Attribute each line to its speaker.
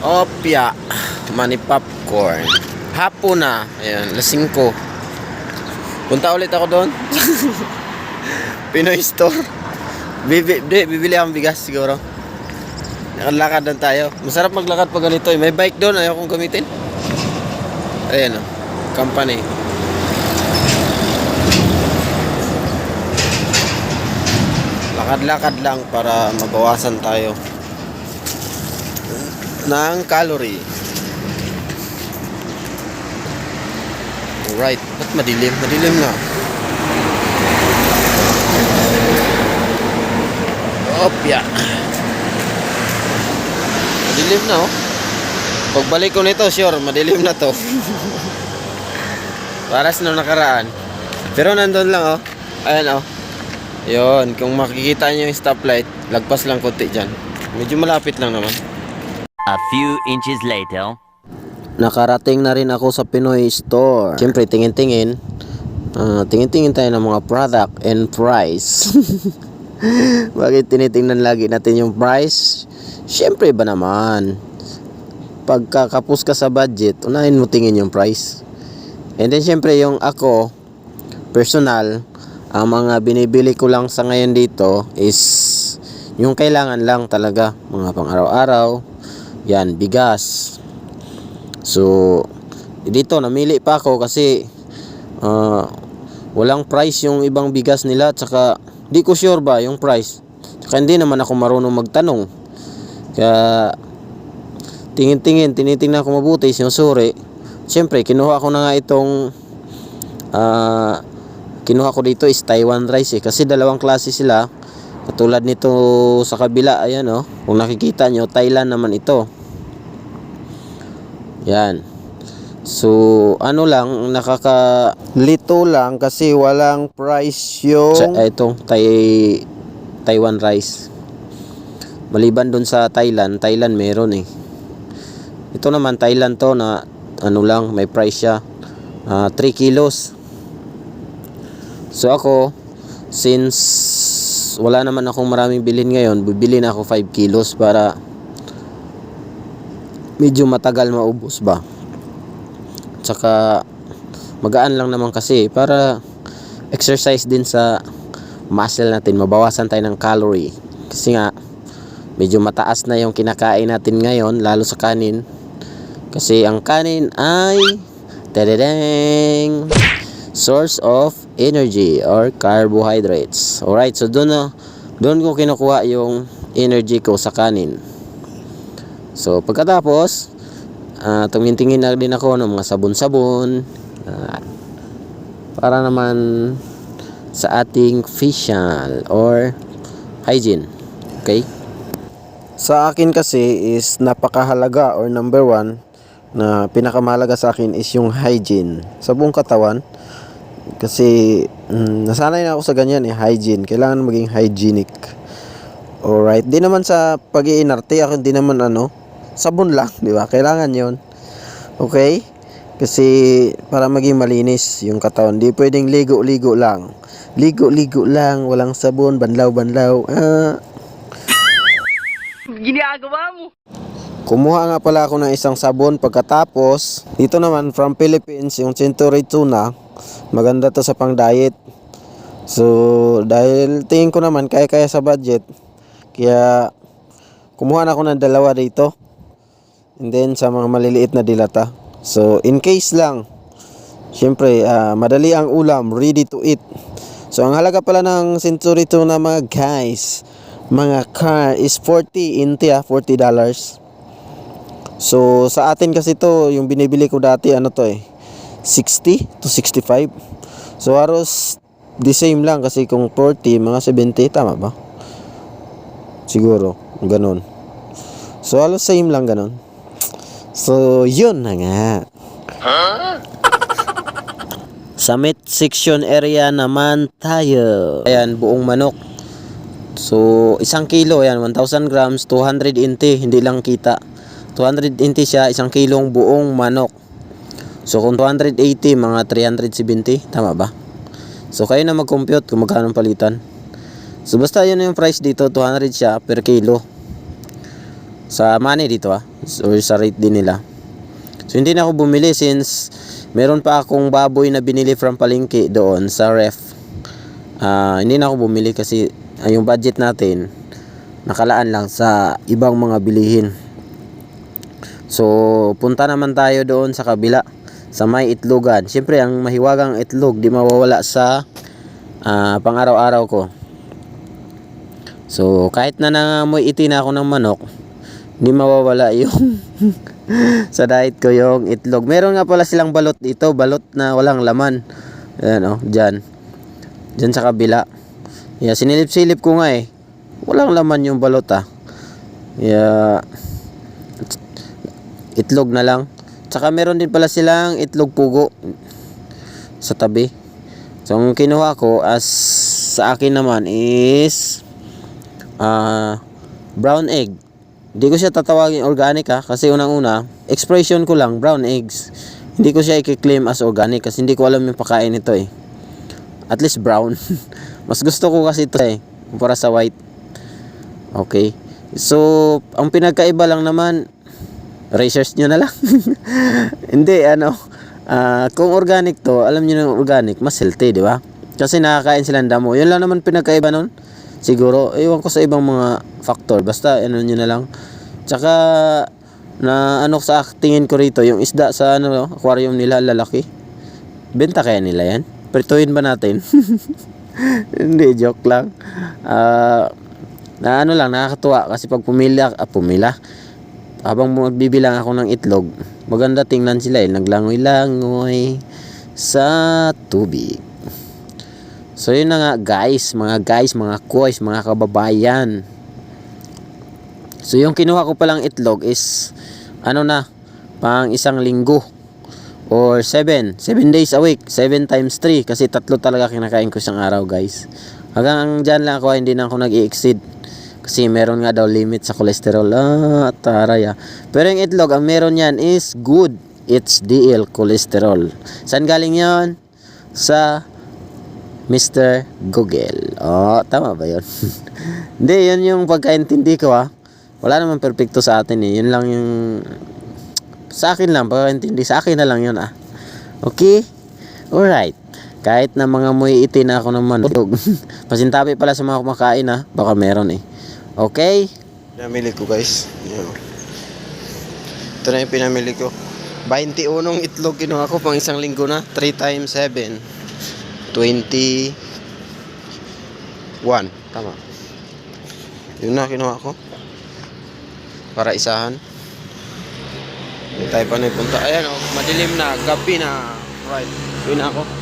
Speaker 1: Opya. Money popcorn. Hapon na. Ayan, lasing ko. Punta ulit ako doon. Pinoy store. Bibi, di, bibili akong bigas siguro. Nakalakad lang tayo. Masarap maglakad pag ganito eh. May bike doon, ayaw kong gamitin. Ayan o. Company. Lakad-lakad lang para mabawasan tayo ng calorie. Alright. Ba't madilim? Madilim na. Opya. Madilim na oh. Pagbalik ko nito, sure, madilim na to. Paras nung nakaraan. Pero nandun lang oh. Ayan oh. Yun, kung makikita nyo yung stoplight, lagpas lang konti dyan. Medyo malapit lang naman.
Speaker 2: A few inches later.
Speaker 1: Nakarating na rin ako sa Pinoy Store. Siyempre, tingin-tingin. Ah, tingin-tingin tayo ng mga product and price. Bakit tinitingnan lagi natin yung price? Siyempre ba naman? Pagkakapos ka sa budget, unahin mo tingin yung price. And then siyempre yung ako, personal, ang mga binibili ko lang sa ngayon dito is yung kailangan lang talaga. Mga pang araw-araw. Yan, bigas. So, dito namili pa ako kasi ah, walang price yung ibang bigas nila at saka di ko sure ba yung price. Saka hindi naman ako marunong magtanong. Kaya tingin-tingin, tinitingnan ko mabuti, sinusuri. Siyempre, kinuha ko na nga itong ah, kinuha ko dito is Taiwan rice eh. Kasi dalawang klase sila. Katulad nito sa kabila, ayan oh. Kung nakikita nyo, Thailand naman ito. Yan. So, ano lang, nakakalito lang kasi walang price yung... Sa, itong Thai, Taiwan rice. Maliban dun sa Thailand, Thailand meron eh. Ito naman, Thailand to na ano lang, may price siya. 3 kilos. So ako, since wala naman akong maraming bilhin ngayon, bibili na ako 5 kilos para medyo matagal maubos ba. Tsaka magaan lang naman kasi para exercise din sa muscle natin, mabawasan tayo ng calorie. Kasi nga medyo mataas na yung kinakain natin ngayon lalo sa kanin. Kasi ang kanin ay tadadang source of energy or carbohydrates. Alright, so doon doon ko kinukuha yung energy ko sa kanin. So pagkatapos, uh, tumingin na din ako ng mga sabon-sabon ah, para naman sa ating facial or hygiene. Okay? Sa akin kasi is napakahalaga or number one na pinakamahalaga sa akin is yung hygiene sa buong katawan. Kasi mm, nasanay na ako sa ganyan eh, hygiene. Kailangan maging hygienic. Alright. Di naman sa pag-iinarte, ako di naman ano, sabon lang, di ba? Kailangan yon Okay? Kasi para maging malinis yung katawan, di pwedeng ligo-ligo lang. Ligo-ligo lang, walang sabon, banlaw-banlaw. Ah,
Speaker 3: ginagawa mo?
Speaker 1: Kumuha nga pala ako ng isang sabon pagkatapos, dito naman from Philippines, yung Century Tuna, maganda to sa pang diet. So, dahil tingin ko naman kaya-kaya sa budget, kaya kumuha na ako ng dalawa dito. And then sa mga maliliit na dilata. So, in case lang, syempre, ah, madali ang ulam, ready to eat. So, ang halaga pala ng Century Tuna mga guys, mga car is 40 inti ah, 40 dollars. So, sa atin kasi to, yung binibili ko dati, ano to eh, 60 to 65. So, halos the same lang kasi kung 40, mga 70, tama ba? Siguro, ganun. So, halos same lang ganun. So, yun na nga. Sa meat section area naman tayo. Ayan, buong manok. So, isang kilo, yan, 1,000 grams, 280, hindi lang kita. 280 siya, isang kilong buong manok. So, kung 280, mga 370, tama ba? So, kayo na mag-compute kung magkano palitan. So, basta yun yung price dito, 200 siya per kilo. Sa money dito ah. Or sa rate din nila. So hindi na ako bumili since meron pa akong baboy na binili from palengke doon sa ref. Ah, hindi na ako bumili kasi ah, yung budget natin nakalaan lang sa ibang mga bilihin. So, punta naman tayo doon sa kabila sa may itlogan. Siyempre, ang mahiwagang itlog di mawawala sa ah, pang-araw-araw ko. So, kahit na nangamoy iti na ako ng manok, hindi mawawala yung sa diet ko yung itlog. Meron nga pala silang balot dito, balot na walang laman. Ayan oh, dyan. Dyan sa kabila. Yeah, sinilip-silip ko nga eh. Walang laman yung balot ah. Yeah, itlog na lang. Tsaka meron din pala silang itlog pugo sa tabi. So, ang kinuha ko as sa akin naman is ah brown egg. Hindi ko siya tatawagin organic ha kasi unang-una, expression ko lang brown eggs. Hindi ko siya i-claim as organic kasi hindi ko alam yung pakain nito eh. At least brown. Mas gusto ko kasi ito eh para sa white. Okay. So, ang pinagkaiba lang naman research nyo na lang. hindi ano ah, kung organic to, alam niyo na organic, mas healthy, di ba? Kasi nakakain sila ng damo. Yun lang naman pinagkaiba nun. Siguro, ewan ko sa ibang mga factor. Basta, ano nyo na lang. Tsaka, na ano sa tingin ko rito, yung isda sa ano, aquarium nila, lalaki. Benta kaya nila yan? Prituhin ba natin? Hindi, joke lang. Ah, na ano lang, nakakatuwa. Kasi pag pumila, ah, pumila, habang magbibilang ako ng itlog, maganda tingnan sila eh, naglangoy-langoy sa tubig. So yun na nga guys, mga guys, mga koys, mga kababayan. So yung kinuha ko palang itlog is ano na, pang isang linggo or 7, 7 days a week, 7 times 3 kasi tatlo talaga kinakain ko isang araw guys. Hanggang dyan lang ako, hindi na ako nag-i-exceed. Kasi meron nga daw limit sa cholesterol. Ah, taray ah. Pero yung itlog, ang meron yan is good HDL cholesterol. Saan galing yon? Sa Mr. Google. Oh, tama ba yun? Hindi, yun yung pagkaintindi ko ah. Wala naman perfecto sa atin eh. Yun lang yung... Sa akin lang, pagkaintindi. Sa akin na lang yun ah. Okay? Alright. Kahit na mga muy iti na ako ng manok. Pasintabi pala sa mga kumakain ah. Baka meron eh. Okay? Pinamili ko guys. Yan. oh. Ito na yung pinamili ko. 21 itlog kinuha ko pang isang linggo na. 3 times 7. 21. Tama. Yun na kinuha ko. Para isahan. Hindi tayo pa nagpunta. Ayan o, madilim na. Gabi na. Right. Yun na ako.